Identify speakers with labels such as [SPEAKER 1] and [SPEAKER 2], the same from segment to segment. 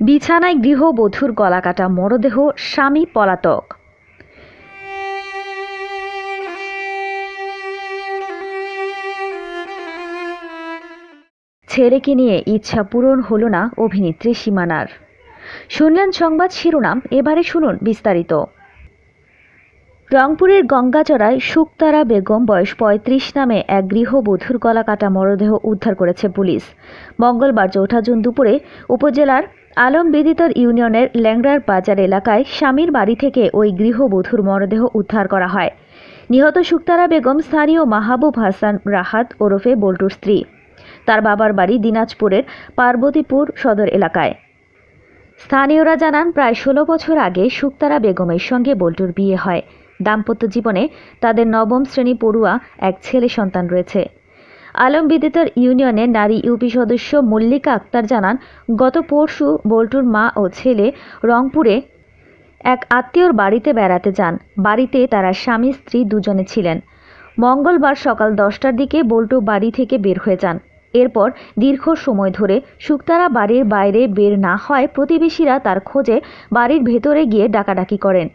[SPEAKER 1] বিছানায় গৃহবধূর গলাকাটা মরদেহ স্বামী পলাতক। ছেলেকে নিয়ে ইচ্ছা পূরণ হলো না অভিনেত্রী সীমানার। শুনলেন সংবাদ শিরোনাম, এবারে শুনুন বিস্তারিত। রংপুরের গঙ্গাচড়ায় শুকতারা বেগম বয়স পঁয়ত্রিশ নামে এক গৃহবধূর গলা কাটা মরদেহ উদ্ধার করেছে পুলিশ। মঙ্গলবার চৌঠা জুন দুপুরে উপজেলার আলম বিদিতর ইউনিয়নের ল্যাংড়ার বাজার এলাকায় স্বামীর বাড়ি থেকে ওই গৃহবধূর মরদেহ উদ্ধার করা হয়। নিহত শুকতারা বেগম, স্থানীয় মাহবুব হাসান রাহাত ওরফে বল্টুর স্ত্রী। তার বাবার বাড়ি দিনাজপুরের পার্বতীপুর সদর এলাকায়। স্থানীয়রা জানান, প্রায় ষোলো বছর আগে শুকতারা বেগমের সঙ্গে বল্টুর বিয়ে হয়। দাম্পত্য জীবনে তাদের নবম শ্রেণি পড়ুয়া এক ছেলে সন্তান রয়েছে। আলম বিদিতর ইউনিয়নের নারী ইউপি সদস্য মল্লিকা আক্তার জানান, গত পরশু বল্টুর মা ও ছেলে রংপুরে এক আত্মীয়র বাড়িতে বেড়াতে যান। বাড়িতে তারা স্বামী, স্ত্রী দুজনে ছিলেন। মঙ্গলবার সকাল দশটার দিকে বল্টু বাড়ি থেকে বের হয়ে যান। এরপর দীর্ঘ সময় ধরে শুক্তারা বাড়ির বাইরে বের না হয় প্রতিবেশীরা তার খোঁজে বাড়ির ভেতরে গিয়ে ডাকাডাকি করেন।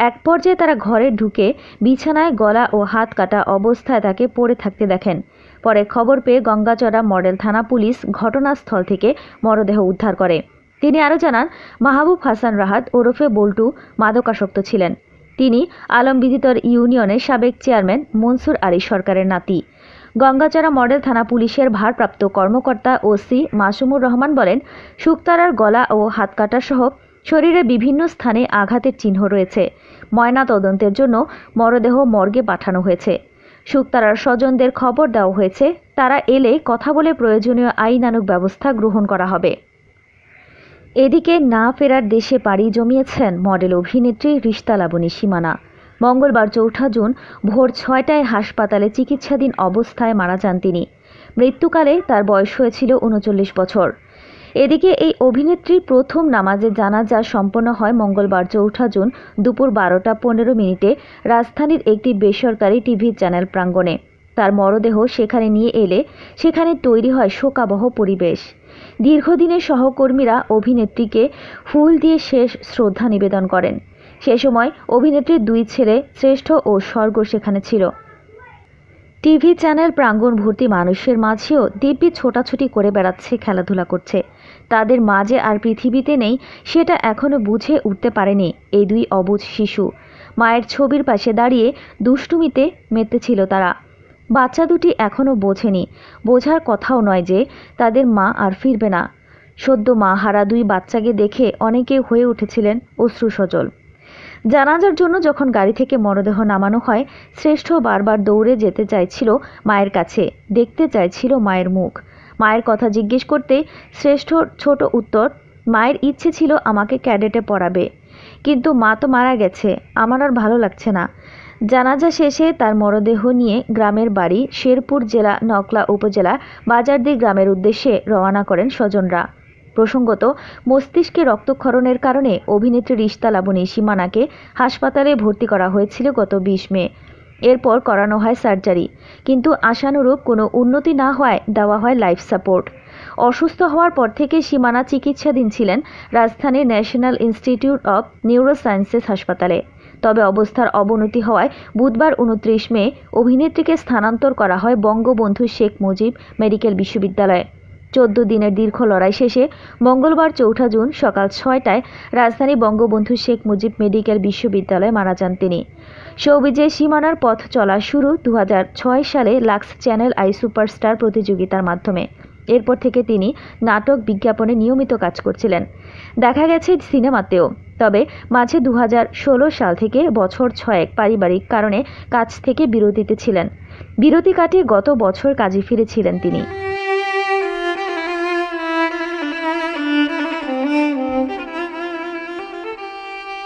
[SPEAKER 1] এক পর্যায়ে তারা ঘরে ঢুকে বিছানায় গলা ও হাত কাটা অবস্থায় তাকে পড়ে থাকতে দেখেন। পরে খবর পেয়ে গঙ্গাচড়া মডেল থানা পুলিশ ঘটনাস্থল থেকে মরদেহ উদ্ধার করে। তিনি আরও জানান, মাহবুব হাসান রাহাত ওরফে বল্টু মাদকাসক্ত ছিলেন। তিনি আলমবিদিতর ইউনিয়নের সাবেক চেয়ারম্যান মনসুর আলী সরকারের নাতি। গঙ্গাচড়া মডেল থানা পুলিশের ভারপ্রাপ্ত কর্মকর্তা ওসি মাসুমুর রহমান বলেন শুকতারার গলা ও হাত কাটা সহ শরীরে বিভিন্ন স্থানে আঘাতের চিহ্ন রয়েছে। ময়না তদন্তের জন্য মরদেহ মর্গে পাঠানো হয়েছে। শুকতারার স্বজনদের খবর দেওয়া হয়েছে, তারা এলে কথা বলে প্রয়োজনীয় আইনানুগ ব্যবস্থা গ্রহণ করা হবে। এদিকে না ফেরার দেশে পাড়ি জমিয়েছেন মডেল অভিনেত্রী রিশতা লাবণী সীমানা। মঙ্গলবার চৌঠা জুন ভোর ছয়টায় হাসপাতালে চিকিৎসাধীন অবস্থায় মারা যান তিনি। মৃত্যুকালে তার বয়স হয়েছিল উনচল্লিশ বছর। এদিকে এই অভিনেত্রীর প্রথম নামাজে জানাজা সম্পন্ন হয় মঙ্গলবার চৌঠা জুন দুপুর বারোটা পনেরো মিনিটে রাজধানীর একটি বেসরকারি টিভি চ্যানেল প্রাঙ্গণে। তার মরদেহ সেখানে নিয়ে এলে সেখানে তৈরি হয় শোকাবহ পরিবেশ। দীর্ঘদিনের সহকর্মীরা অভিনেত্রীকে ফুল দিয়ে শেষ শ্রদ্ধা নিবেদন করেন। সে সময় অভিনেত্রীর দুই ছেলে শ্রেষ্ঠ ও স্বর্গ সেখানে ছিল। টিভি চ্যানেল প্রাঙ্গণ ভর্তি মানুষের মাঝেও দিব্যি ছোটাছুটি করে বেড়াচ্ছে, খেলাধুলা করছে। তাদের মাঝে আর পৃথিবীতে নেই, সেটা এখনও বুঝে উঠতে পারেনি এই দুই অবুঝ শিশু। মায়ের ছবির পাশে দাঁড়িয়ে দুষ্টুমিতে মেতেছিল তারা। বাচ্চা দুটি এখনও বোঝেনি। বোঝার কথাও নয় যে তাদের মা আর ফিরবে না। সদ্য মা হারা দুই বাচ্চাকে দেখে অনেকে হয়ে উঠেছিলেন অশ্রু সজল জানাজার জন্য যখন গাড়ি থেকে মরদেহ নামানো হয়, শ্রেষ্ঠ বারবার দৌড়ে যেতে চাইছিল মায়ের কাছে, দেখতে চাইছিল মায়ের মুখ। মায়ের কথা জিজ্ঞেস করতে শ্রেষ্ঠ ছোট উত্তর, মায়ের ইচ্ছে ছিল আমাকে ক্যাডেটে পড়াবে। কিন্তু মা তো মারা গেছে, আমার আর ভালো লাগছে না। জানাজা শেষে তার মরদেহ নিয়ে গ্রামের বাড়ি শেরপুর জেলা নকলা উপজেলা বাজারদি গ্রামের উদ্দেশ্যে রওনা করেন স্বজনরা। প্রসঙ্গত, মস্তিষ্কে রক্তক্ষরণের কারণে অভিনেত্রী রিশতা লাবণী সীমানাকে হাসপাতালে ভর্তি করা হয়েছিল গত বিশ মে। এরপর করানো হয় সার্জারি। কিন্তু আশানুরূপ কোনো উন্নতি না হওয়ায় দেওয়া হয় লাইফ সাপোর্ট। অসুস্থ হওয়ার পর থেকে সীমানা চিকিৎসাধীন ছিলেন রাজধানীর ন্যাশনাল ইনস্টিটিউট অব নিউরোসায়েন্সেস হাসপাতালে। তবে অবস্থার অবনতি হওয়ায় বুধবার উনত্রিশ মে অভিনেত্রীকে স্থানান্তর করা হয় বঙ্গবন্ধু শেখ মুজিব মেডিকেল বিশ্ববিদ্যালয়ে। চোদ্দ দিনের দীর্ঘ লড়াই শেষে মঙ্গলবার চৌঠা জুন সকাল ছয়টায় রাজধানী বঙ্গবন্ধু শেখ মুজিব মেডিকেল বিশ্ববিদ্যালয়ে মারা যান তিনি। সৌবিজে সীমানার পথ চলা শুরু দু হাজার ছয় সালে লাক্স চ্যানেল আই সুপারস্টার প্রতিযোগিতার মাধ্যমে। এরপর থেকে তিনি নাটক বিজ্ঞাপনে নিয়মিত কাজ করছিলেন। দেখা গেছে সিনেমাতেও। তবে মাঝে দু হাজার ষোলো সাল থেকে বছর ছয়েক পারিবারিক কারণে কাজ থেকে বিরতিতে ছিলেন। বিরতি কাটিয়ে গত বছর কাজে ফিরেছিলেন তিনি।